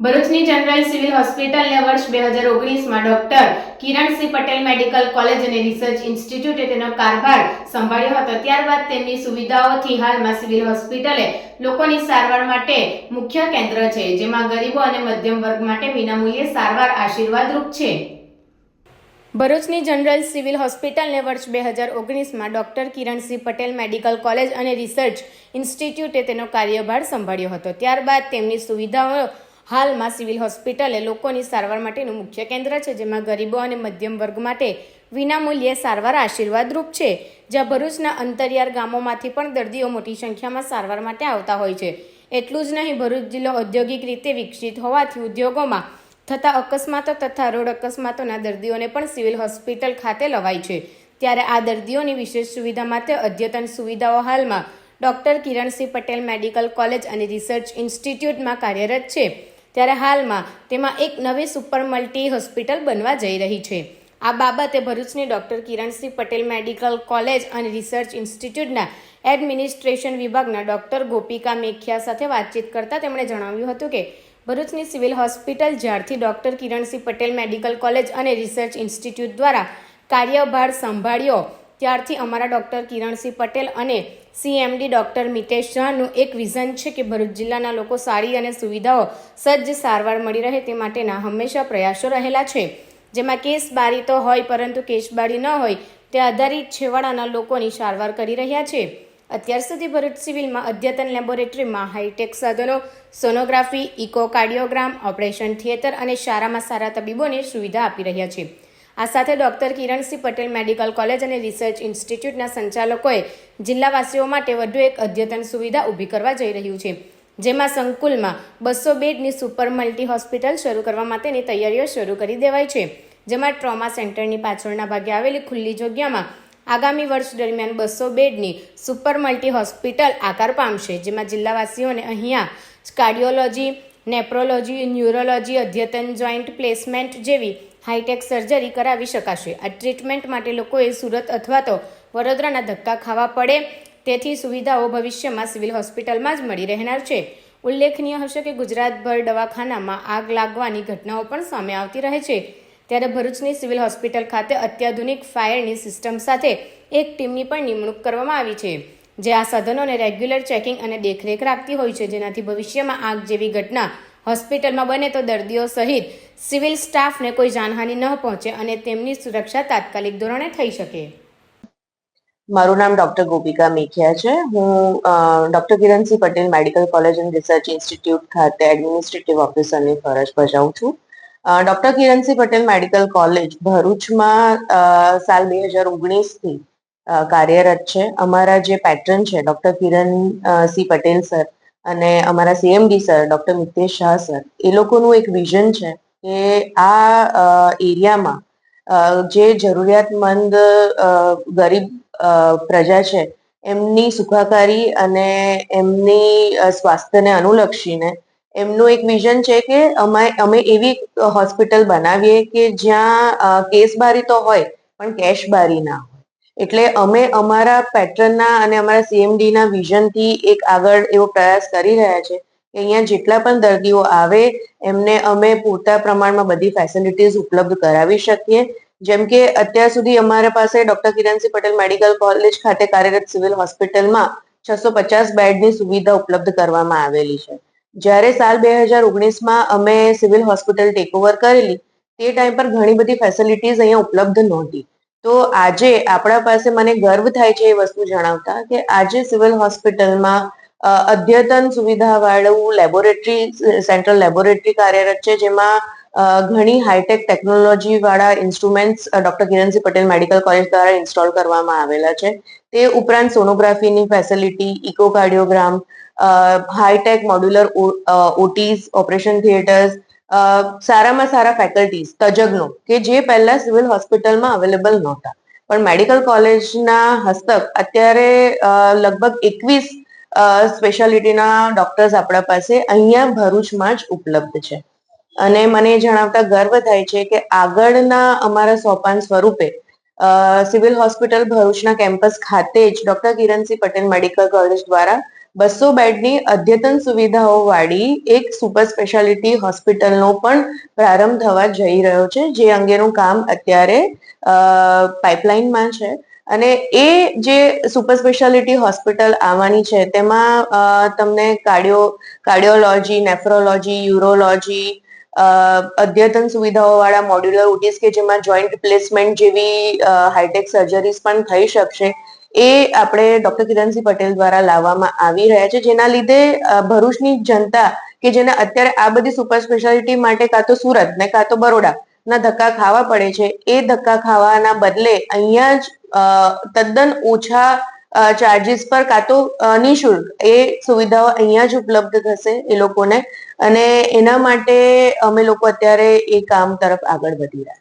ભરૂચની general civil હોસ્પિટલને વર્ષ બે હજાર ઓગણીસમાં doctor Kiransinh Patel medical college અને રિસર્ચ ઇન્સ્ટિટ્યૂટે તેનો કારભાર સંભાળ્યો હતો. ત્યારબાદ તેમની સુવિધાઓથી હાલમાં સિવિલ હોસ્પિટલે લોકોની સારવાર માટે મુખ્ય કેન્દ્ર છે, જેમાં ગરીબો અને મધ્યમ વર્ગ માટે વિનામૂલ્યે સારવાર આશીર્વાદરૂપ છે. ભરૂચની જનરલ સિવિલ હોસ્પિટલને વર્ષ બે હજાર ઓગણીસમાં doctor Kiransinh Patel medical college અને રિસર્ચ ઇન્સ્ટિટ્યૂટે તેનો કાર્યભાર સંભાળ્યો હતો. ત્યારબાદ તેમની સુવિધાઓ હાલમાં સિવિલ હોસ્પિટલ એ લોકોની સારવાર માટેનું મુખ્ય કેન્દ્ર છે, જેમાં ગરીબો અને મધ્યમ વર્ગ માટે વિનામૂલ્યે સારવાર આશીર્વાદરૂપ છે, જ્યાં ભરૂચના અંતરિયાળ ગામોમાંથી પણ દર્દીઓ મોટી સંખ્યામાં સારવાર માટે આવતા હોય છે. એટલું જ નહીં, ભરૂચ જિલ્લો ઔદ્યોગિક રીતે વિકસિત હોવાથી ઉદ્યોગોમાં થતા અકસ્માતો તથા રોડ અકસ્માતોના દર્દીઓને પણ સિવિલ હોસ્પિટલ ખાતે લવાય છે. ત્યારે આ દર્દીઓની વિશેષ સુવિધા માટે અદ્યતન સુવિધાઓ હાલમાં doctor Kiransinh Patel medical college અને રિસર્ચ ઇન્સ્ટિટ્યૂટમાં કાર્યરત છે. ત્યારે હાલમાં તેમાં એક નવી સુપર મલ્ટી હોસ્પિટલ બનવા જઈ રહી છે. આ બાબતે ભરૂચની doctor Kiransinh Patel medical college અને રિસર્ચ ઇન્સ્ટિટ્યૂટના એડમિનિસ્ટ્રેશન વિભાગના ડોક્ટર ગોપિકા મેખિયા સાથે વાતચીત કરતાં તેમણે જણાવ્યું હતું કે, ભરૂચની સિવિલ હોસ્પિટલ જ્યારથી doctor Kiransinh Patel medical college અને રિસર્ચ ઇન્સ્ટિટ્યૂટ દ્વારા કાર્યભાર સંભાળ્યો, ત્યારથી અમારા ડૉક્ટર કિરણસિંહ પટેલ અને સીએમડી ડોક્ટર મિતેશ શાહનું એક વિઝન છે કે ભરૂચ જિલ્લાના લોકો સારી અને સુવિધાઓ સજ્જ સારવાર મળી રહે તે માટેના હંમેશા પ્રયાસો રહેલા છે. જેમાં કેસ બારી તો હોય પરંતુ કેસબારી ન હોય તે આધારિત છેવાડાના લોકોની સારવાર કરી રહ્યા છે. અત્યાર સુધી ભરૂચ સિવિલમાં અદ્યતન લેબોરેટરીમાં હાઈટેક સાધનો, સોનોગ્રાફી, ઇકોકાર્ડિયોગ્રામ, ઓપરેશન થિયેટર અને સારામાં સારા તબીબોને સુવિધા આપી રહ્યા છે. આ સાથે doctor Kiransinh Patel medical college અને રિસર્ચ ઇન્સ્ટિટ્યૂટના સંચાલકોએ જિલ્લાવાસીઓ માટે વધુ એક અદ્યતન સુવિધા ઊભી કરવા જઈ રહ્યું છે. જેમાં સંકુલમાં બસો બેડની સુપર મલ્ટી હોસ્પિટલ શરૂ કરવા માટેની તૈયારીઓ શરૂ કરી દેવાઈ છે. જેમાં ટ્રોમા સેન્ટરની પાછળના ભાગે આવેલી ખુલ્લી જગ્યામાં આગામી વર્ષ દરમિયાન બસો બેડની સુપર મલ્ટી હોસ્પિટલ આકાર પામશે. જેમાં જિલ્લાવાસીઓને અહીંયા કાર્ડિયોલોજી, નેપ્રોલોજી, ન્યુરોલોજી, અદ્યતન જોઈન્ટ પ્લેસમેન્ટ જેવી હાઈટેક સર્જરી કરાવી શકાશે. આ ટ્રીટમેન્ટ માટે લોકોએ સુરત અથવા તો વડોદરાના ધક્કા ખાવા પડે, તેથી સુવિધાઓ ભવિષ્યમાં સિવિલ હોસ્પિટલમાં જ મળી રહેનાર છે. ઉલ્લેખનીય હશે કે ગુજરાતભર દવાખાનામાં આગ લાગવાની ઘટનાઓ પણ સામે આવતી રહે છે. ત્યારે ભરૂચની સિવિલ હોસ્પિટલ ખાતે અત્યાધુનિક ફાયરની સિસ્ટમ સાથે એક ટીમની પણ નિમણૂક કરવામાં આવી છે, જે આ સાધનોને રેગ્યુલર ચેકિંગ અને દેખરેખ રાખતી હોય છે, જેનાથી ભવિષ્યમાં આગ જેવી ઘટના હોસ્પિટલમાં બને તો દર્દીઓ સહિત સિવિલ સ્ટાફને કોઈ જાનહાનિ ન પહોંચે અને તેમની સુરક્ષા તાત્કાલિક ધોરણે થઈ શકે. મારું નામ ડોક્ટર ગોપિકા મેખિયા છે. હું doctor Kiransinh Patel medical college and research institute ખાતે એડમિનિસ્ટ્રેટિવ ઓફિસરની ફરજ બજાવું છું. Doctor Kiransinh Patel medical college ભરૂચમાં સાલ બે હજાર ઓગણીસથી કાર્યરત છે. અમારા જે પેટર્ન છે, ડોક્ટર કિરણ સિંહ પટેલ સર અને અમારા CMD sir doctor Mitesh Shah sir એ લોકોનું એક વિઝન છે કે આ એરિયામાં જે જરૂરિયાતમંદ ગરીબ પ્રજા છે, એમની સુખાકારી અને એમની સ્વાસ્થ્યને અનુલક્ષીને એમનું એક વિઝન છે કે અમે અમે એવી હોસ્પિટલ બનાવીએ કે જ્યાં કેસ બારી તો હોય, પણ કેશબારી ના હોય એટલે અમે અમારા પેટર્નના અને અમારા સીએમડીના વિઝનથી એક આગળ એવો પ્રયાસ કરી રહ્યા છે કે અહીંયા જેટલા પણ દર્દીઓ આવે, એમને અમે પૂરતા પ્રમાણમાં બધી ફેસિલિટીઝ ઉપલબ્ધ કરાવી શકીએ. જેમ કે અત્યાર સુધી અમારા પાસે doctor Kiransinh Patel medical college ખાતે કાર્યરત સિવિલ હોસ્પિટલમાં છસો પચાસ બેડની સુવિધા ઉપલબ્ધ કરવામાં આવેલી છે. જ્યારે સાલ બે હજાર ઓગણીસમાં અમે સિવિલ હોસ્પિટલ ટેકઓવર કરેલી, તે ટાઈમ પર ઘણી બધી ફેસિલિટીઝ અહીંયા ઉપલબ્ધ નહોતી. તો આજે આપણા પાસે મને ગર્વ થાય છે એ વસ્તુ જણાવતા કે આજે સિવિલ હોસ્પિટલમાં અદ્યતન સુવિધાવાળું લેબોરેટરી, સેન્ટ્રલ લેબોરેટરી કાર્યરત છે, જેમાં ઘણી હાઈટેક ટેકનોલોજી વાળા instruments doctor Kiransinh Patel medical college દ્વારા ઇન્સ્ટોલ કરવામાં આવેલા છે. તે ઉપરાંત સોનોગ્રાફીની facility, echocardiogram hi-tech modular OTs operation theatres સારામાં સારા ફેકલ્ટીઝ તજજ્ઞો, કે જે પહેલા સિવિલ હોસ્પિટલમાં અવેલેબલ નહોતા. પણ મેડિકલ કોલેજના હસ્તક અત્યારે લગભગ એકવીસ સ્પેશિયાલિટીના ડોક્ટર્સ આપણા પાસે અહીંયા ભરૂચમાં જ ઉપલબ્ધ છે. અને મને જણાવતા ગર્વ થાય છે કે આગળના અમારા સોપાન સ્વરૂપે સિવિલ હોસ્પિટલ ભરૂચના કેમ્પસ ખાતે જ doctor Kiransinh Patel medical college દ્વારા બસો બેડની અદ્યતન સુવિધાઓ વાળી એક સુપર સ્પેશિયાલિટી હોસ્પિટલનો પણ પ્રારંભ થવા જઈ રહ્યો છે, જે અંગેનું કામ અત્યારે પાઇપલાઇનમાં છે. અને એ જે સુપર સ્પેશિયાલિટી હોસ્પિટલ આવવાની છે, તેમાં તમને કાર્ડિયો કાર્ડિયોલોજી નેફ્રોલોજી યુરોલોજી અદ્યતન સુવિધાઓ વાળા મોડ્યુલર ઓટીસ કે જેમાં જોઈન્ટ પ્લેસમેન્ટ જેવી હાઈટેક સર્જરીઝ પણ થઈ શકશે. એ આપણે ડોક્ટર કિરણસિંહ પટેલ દ્વારા લાવવામાં આવી રહ્યા છે, જેના લીધે ભરૂચની જનતા કે જેને અત્યારે આ બધી સુપર સ્પેશિયાલિટી માટે કાં તો સુરત ને કાં તો બરોડા ના ધક્કા ખાવા પડે છે, એ ધક્કા ખાવાના બદલે અહીંયા જ તદ્દન ઓછા ચાર્જિસ પર કાં તો નિઃશુલ્ક એ સુવિધાઓ અહીંયા જ ઉપલબ્ધ થશે એ લોકોને. અને એના માટે અમે લોકો અત્યારે એ કામ તરફ આગળ વધી રહ્યા